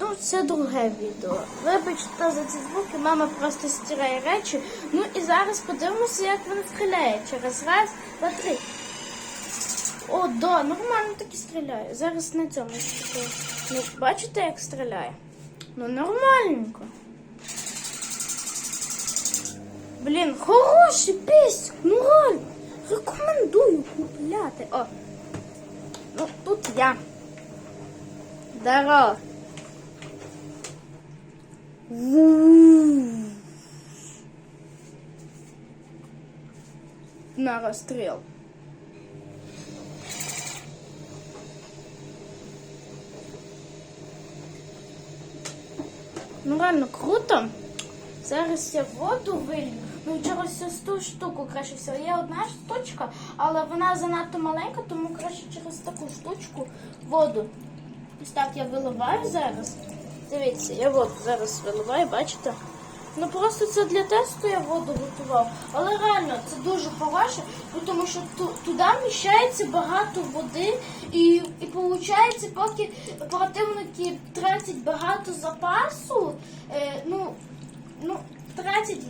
Ну, це друге відео. Вибачте за ці звуки, мама просто стирає речі. Ну і зараз подивимося, як він стріляє. Через раз, два, три. О, да, нормально так стріляє. Зараз на цьому стріляю. Ну, бачите, як стріляє? Ну, нормальненько. Блін, хороший піснь, ну реально. Рекомендую купляти. О. Ну, тут я. Здорово. На розстріл. Ну реально круто. Зараз я воду вилью. Ну через ту штуку краще всього. Є одна штучка, але вона занадто маленька, тому краще через таку штучку воду. Ось так я виливаю зараз. Дивіться, я воду зараз виливаю, бачите? Ну просто це для тесту я воду готував. Але реально це дуже хороше, тому що ту, туди вміщається багато води, і, і виходить, поки противники тратять багато запасу, е, ну, ну, тратять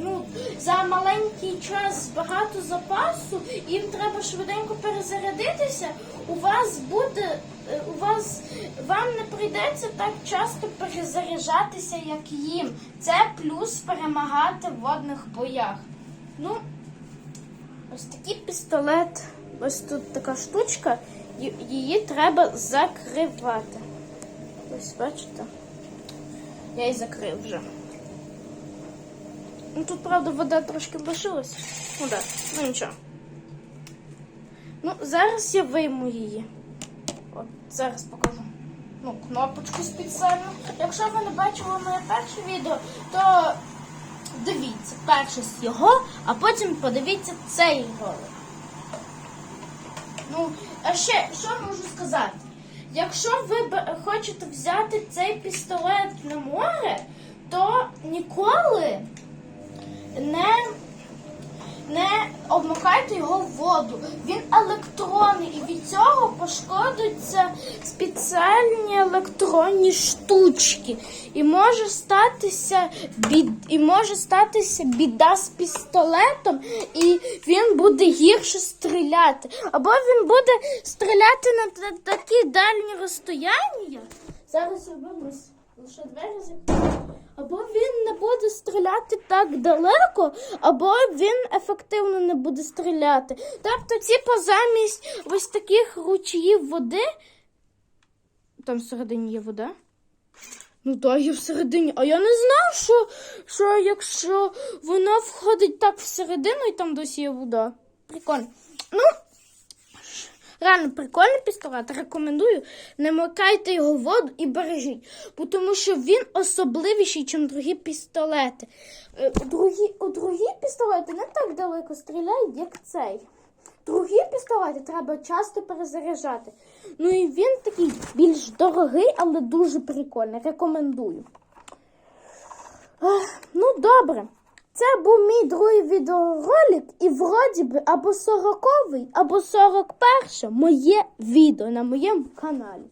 ну, за маленький час багато запасу, їм треба швиденько перезарядитися. У вас буде, е, у вас вам не прийдеться так часто перезаряджатися, як їм. Це плюс перемагати в водних боях. Ну, ось такий пістолет, ось тут така штучка, її треба закривати. Ось бачите? Я її закрив вже. Ну тут, правда, вода трошки лишилась. Ну так, ну нічого. Ну, зараз я вийму її. От, зараз покажу. Ну, кнопочку спеціальну. Якщо ви не бачили моє перше відео, то дивіться перше з його, а потім подивіться цей ролик. Ну, а ще що можу сказати? Якщо ви хочете взяти цей пістолет на море, то ніколи не, не обмикайте його в воду. Він електронний і від цього пошкодуються спеціальні електронні штучки. І може статися бід, і може статися біда з пістолетом, і він буде гірше стріляти. Або він буде стріляти на такі дальні розстояння. Зараз вимус лише двері закрию. Або він не буде стріляти так далеко, або він ефективно не буде стріляти. Тобто, типу, замість ось таких ручіїв води. Там всередині є вода. Ну так, є всередині. А я не знав, що, що якщо воно входить так всередину і там досі є вода. Прикольно. Ну, Реально прикольний пістолет. Рекомендую. Не макайте його в воду і бережіть. Тому що він особливіший, ніж другі пістолети. Е, Другі, у другі пістолети не так далеко стріляють, як цей. Другі пістолети треба часто перезаряджати. Ну і він такий більш дорогий, але дуже прикольний. Рекомендую. Ну, добре. Це був мій другий відеоролик, і вроді би або 40-й, або 41 моє відео на моєму каналі.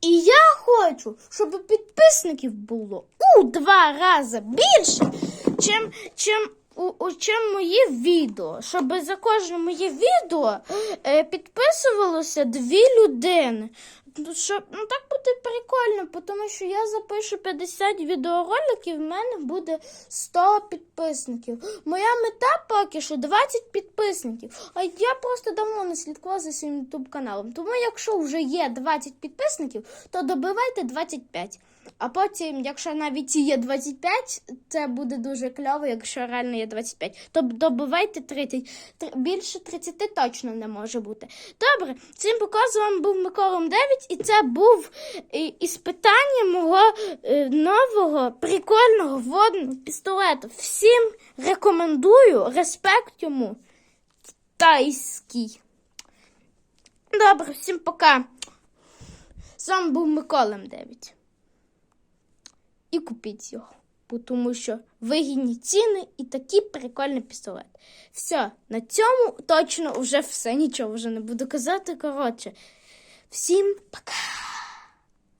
І я хочу, щоб підписників було у два рази більше, чим, чим, у, у, чим моє відео. Щоб за кожне моє відео е, підписувалося дві людини. Ну, Щоб, ну так буде прикольно, тому що я запишу 50 відеороликів, в мене буде 100 підписників. Моя мета поки що 20 підписників. А я просто давно не слідкувала за своїм ютуб каналом. Тому якщо вже є 20 підписників, то добивайте 25. А потім, якщо навіть є 25, це буде дуже кльово, якщо реально є 25. То добивайте 30. Тр- Більше 30 точно не може бути. Добре, цим показував був Миколом 9, і це був е, іспитання мого е, нового прикольного водного пістолету. Всім рекомендую, респект йому. Китайський. Добре, всім пока. З вами був Миколем 9 і купіть його. Бо Тому що вигідні ціни і такий прикольний пістолет. Все, на цьому точно вже все. Нічого вже не буду казати. Коротше, всім пока!